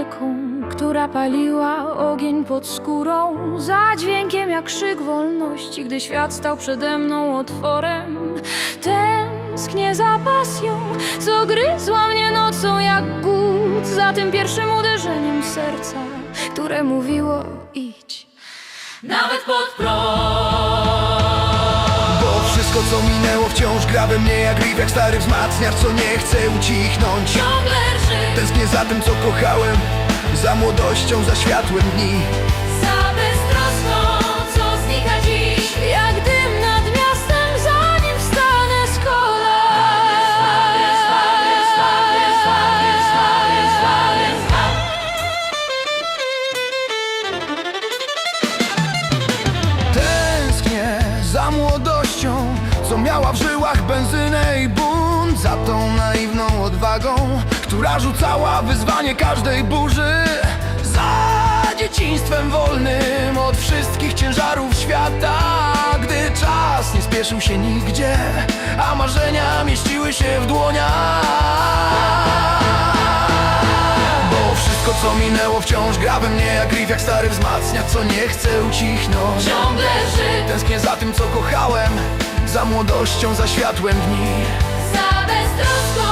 muzyką, która paliła ogień pod skórą, za dźwiękiem jak krzyk wolności, gdy świat stał przede mną otworem. Tęsknię za pasją, co gryzła mnie nocą jak głód, za tym pierwszym uderzeniem serca, które mówiło idź. Nawet pod Bo wszystko co minęło wciąż gra we mnie jak riff Jak stary wzmacniacz co nie chce ucichnąć ciągle lży, Tęsknię za tym co kochałem Za młodością, za światłem dni miała w żyłach benzynę i bunt Za tą naiwną odwagą Która rzucała wyzwanie każdej burzy. Za dzieciństwem wolnym Od wszystkich ciężarów świata. Gdy czas nie spieszył się nigdzie A marzenia mieściły się w dłoniach. Bo wszystko co minęło wciąż gra we mnie jak riff Jak stary wzmacnia co nie chce ucichnąć Ciągle lży, Tęsknię za tym co kochałem Za młodością, za światłem dni. Za beztroską,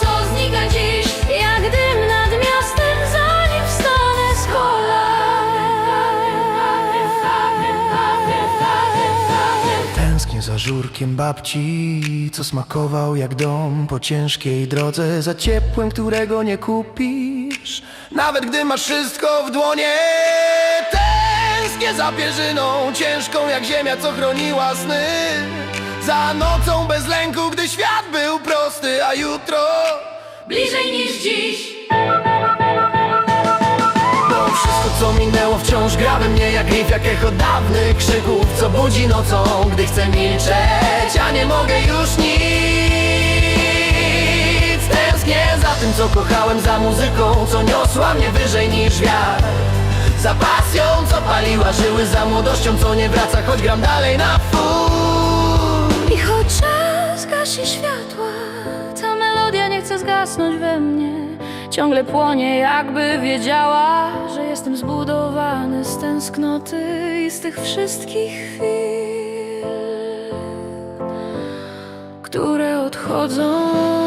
co znika dziś, jak dym nad miastem, zanim wstanę z kolan. Tęsknię za żurkiem babci Co smakował jak dom po ciężkiej drodze Za ciepłem, którego nie kupisz. Nawet gdy masz wszystko w dłonie Tęsknię za pierzyną Ciężką jak ziemia, co chroniła sny Za nocą bez lęku, gdy świat był prosty A jutro Bliżej niż dziś. Bo wszystko co minęło wciąż gra we mnie jak riff Jak echo dawnych krzyków Co budzi nocą, gdy chcę milczeć A nie mogę już nic. Tęsknię za tym co kochałem Za muzyką, co niosła mnie wyżej niż wiatr. Za pasją, co paliła żyły Za młodością, co nie wraca Choć gram dalej na full I choć czas gasi światła, ta melodia nie chce zgasnąć we mnie. Ciągle płonie, jakby wiedziała, że jestem zbudowany z tęsknoty i z tych wszystkich chwil, które odchodzą.